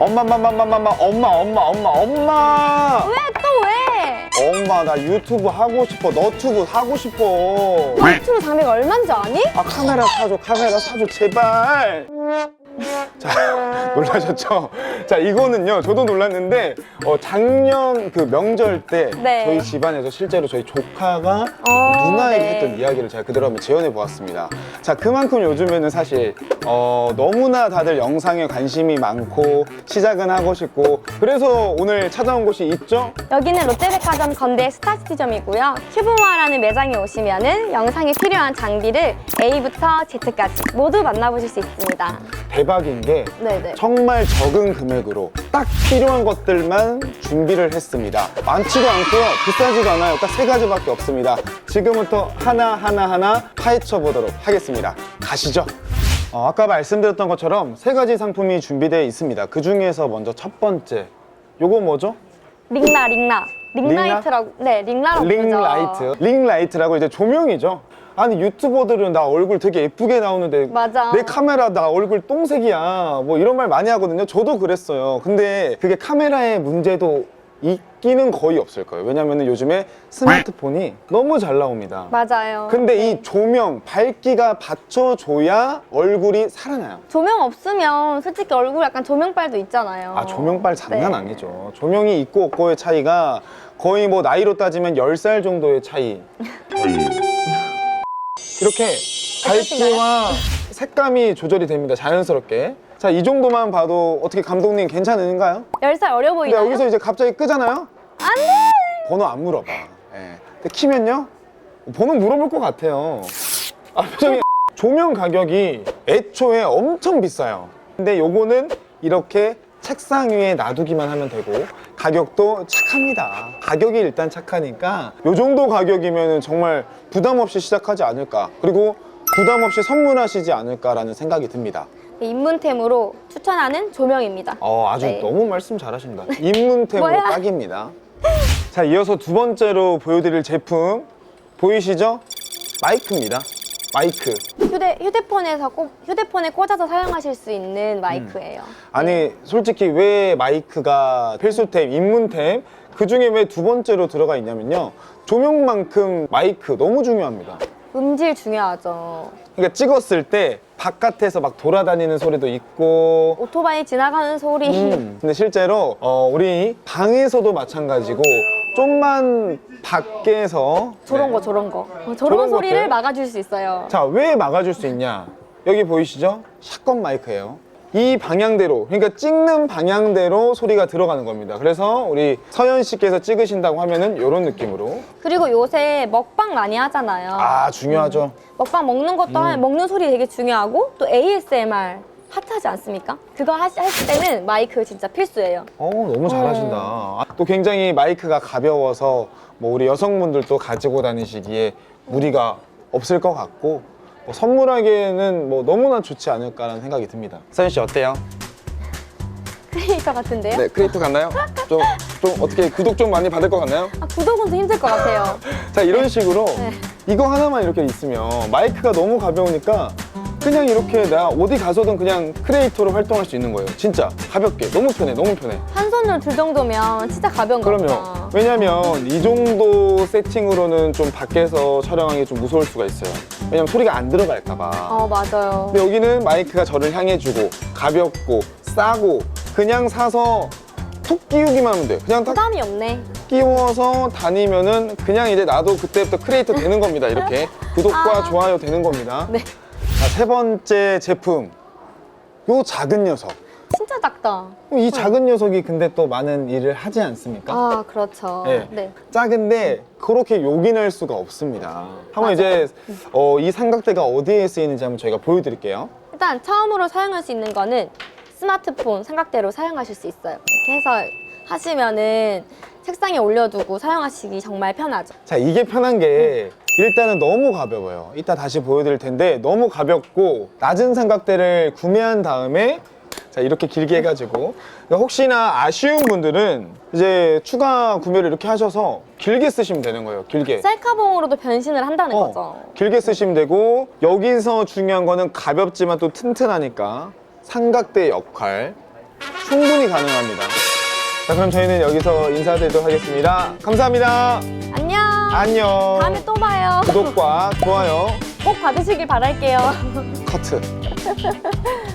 엄마, 엄마, 엄마, 엄마, 엄마, 엄마, 엄마, 엄마. 왜? 또 왜? 엄마, 나 유튜브 하고 싶어. 너튜브 하고 싶어. 유튜브 장비가 얼만지 아니? 아, 카메라 사줘, 카메라 사줘, 제발. 자, 놀라셨죠? 자, 이거는요, 저도 놀랐는데, 어, 작년 그 명절 때 네. 저희 집안에서 실제로 저희 조카가 어, 누나에게 네. 했던 이야기를 제가 그대로 한번 재현해 보았습니다. 자, 그만큼 요즘에는 사실, 어, 너무나 다들 영상에 관심이 많고, 시작은 하고 싶고, 그래서 오늘 찾아온 곳이 있죠? 여기는 롯데백화점 건대 스타시티점이고요. 큐브모아라는 매장에 오시면은 영상에 필요한 장비를 A부터 Z까지 모두 만나보실 수 있습니다. 대박인 게, 네네. 정말 적은 금액으로 딱 필요한 것들만 준비를 했습니다. 많지도 않고요. 비싸지도 않아요. 딱 세 가지밖에 없습니다. 지금부터 하나하나하나 파헤쳐 보도록 하겠습니다. 가시죠. 어, 아까 말씀드렸던 것처럼 세 가지 상품이 준비되어 있습니다. 그 중에서 먼저 첫 번째. 요거 뭐죠? 링라, 링라. 링라이트라고. 네, 링라라고 부르죠. 링라이트. 링라이트라고 이제 조명이죠. 아니 유튜버들은 나 얼굴 되게 예쁘게 나오는데 맞아. 내 카메라 나 얼굴 똥색이야 뭐 이런 말 많이 하거든요 저도 그랬어요 근데 그게 카메라의 문제도 있기는 거의 없을 거예요 왜냐면 요즘에 스마트폰이 너무 잘 나옵니다 맞아요. 근데 네. 이 조명 밝기가 받쳐줘야 얼굴이 살아나요 조명 없으면 솔직히 얼굴 약간 조명빨도 있잖아요. 아 조명빨 장난 네. 아니죠 조명이 있고 없고의 차이가 거의 뭐 나이로 따지면 10살 정도의 차이 이렇게 밝기와 색감이 조절이 됩니다 자연스럽게 자 이 정도만 봐도 어떻게 감독님 괜찮은가요? 10살 어려 근데 보이나요? 여기서 이제 갑자기 끄잖아요? 안 돼! 번호 안 물어봐 예. 근데 키면요? 번호 물어볼 것 같아요 아 표정이 조명 가격이 애초에 엄청 비싸요 근데 요거는 이렇게 책상 위에 놔두기만 하면 되고 가격도 착합니다 가격이 일단 착하니까 요 정도 가격이면 정말 부담 없이 시작하지 않을까 그리고 부담 없이 선물하시지 않을까라는 생각이 듭니다 입문템으로 추천하는 조명입니다. 어, 아주 네. 너무 말씀 잘하신다. 입문템으로 뭐야? 딱입니다. 자, 이어서 두 번째로 보여드릴 제품 보이시죠? 마이크입니다. 마이크. 휴대 휴대폰에서 꼭 휴대폰에 꽂아서 사용하실 수 있는 마이크예요. 아니, 솔직히 왜 마이크가 필수템, 입문템, 그 중에 왜 두 번째로 들어가 있냐면요. 조명만큼 마이크 너무 중요합니다. 음질 중요하죠. 그러니까 찍었을 때 바깥에서 막 돌아다니는 소리도 있고 오토바이 지나가는 소리. 음, 근데 실제로 어, 우리 방에서도 마찬가지고 좀만 밖에서 저런 네. 거 저런 거. 어, 저런 저런 소리를 것들? 막아줄 수 있어요. 자, 왜 막아줄 수 있냐? 여기 보이시죠? 샷건 마이크예요. 이 방향대로, 그러니까 찍는 방향대로 소리가 들어가는 겁니다. 그래서 우리 서현 씨께서 찍으신다고 하면은 이런 느낌으로. 그리고 요새 먹방 많이 하잖아요. 아, 중요하죠. 먹방 먹는 것도 하- 먹는 소리 되게 중요하고 또 ASMR 핫하지 않습니까? 그거 하시, 할 때는 마이크 진짜 필수예요. 어, 너무 잘하신다. 아, 또 굉장히 마이크가 가벼워서 뭐 우리 여성분들도 가지고 다니시기에 무리가 없을 것 같고 뭐 선물하기에는 뭐 너무나 좋지 않을까라는 생각이 듭니다. 서현 씨 어때요? 크리에이터 같은데요? 네, 크리에이터 같나요? 좀, 좀 어떻게 구독 좀 많이 받을 것 같나요? 아, 구독은 좀 힘들 것 같아요. 자, 이런 식으로 네. 이거 하나만 이렇게 있으면 마이크가 너무 가벼우니까 그냥 이렇게 내가 어디 가서든 그냥 크리에이터로 활동할 수 있는 거예요. 진짜 가볍게. 너무 편해, 너무 편해. 한 손으로 들 정도면 진짜 가벼운 거 그럼요. 왜냐면 이 정도 세팅으로는 좀 밖에서 촬영하기 좀 무서울 수가 있어요. 왜냐면 소리가 안 들어갈까봐. 어 맞아요. 근데 여기는 마이크가 저를 향해주고 가볍고 싸고 그냥 사서 툭 끼우기만 하면 돼요. 그냥 딱 부담이 없네. 끼워서 다니면은 그냥 이제 나도 그때부터 크리에이터 되는 겁니다. 이렇게 구독과 아. 좋아요 되는 겁니다. 네. 자, 세 번째 제품. 요 작은 녀석. 진짜 작다. 이 작은 녀석이 근데 또 많은 일을 하지 않습니까? 아 그렇죠. 네. 네. 작은데 그렇게 요긴할 수가 없습니다. 한번 이제 어, 이 삼각대가 어디에 쓰이는지 한번 저희가 보여드릴게요. 일단 처음으로 사용할 수 있는 거는 스마트폰 삼각대로 사용하실 수 있어요. 이렇게 해서 하시면은 책상에 올려두고 사용하시기 정말 편하죠. 자 이게 편한 게 일단은 너무 가벼워요. 이따 다시 보여드릴 텐데 너무 가볍고 낮은 삼각대를 구매한 다음에 자 이렇게 길게 해가지고 혹시나 아쉬운 분들은 이제 추가 구매를 이렇게 하셔서 길게 쓰시면 되는 거예요. 길게. 셀카봉으로도 변신을 한다는 어, 거죠. 길게 쓰시면 되고 여기서 중요한 거는 가볍지만 또 튼튼하니까 삼각대 역할 충분히 가능합니다. 자, 그럼 저희는 여기서 인사드리도록 하겠습니다. 감사합니다. 안녕. 안녕. 다음에 또 봐요. 구독과 좋아요, 꼭 받으시길 바랄게요. 커트.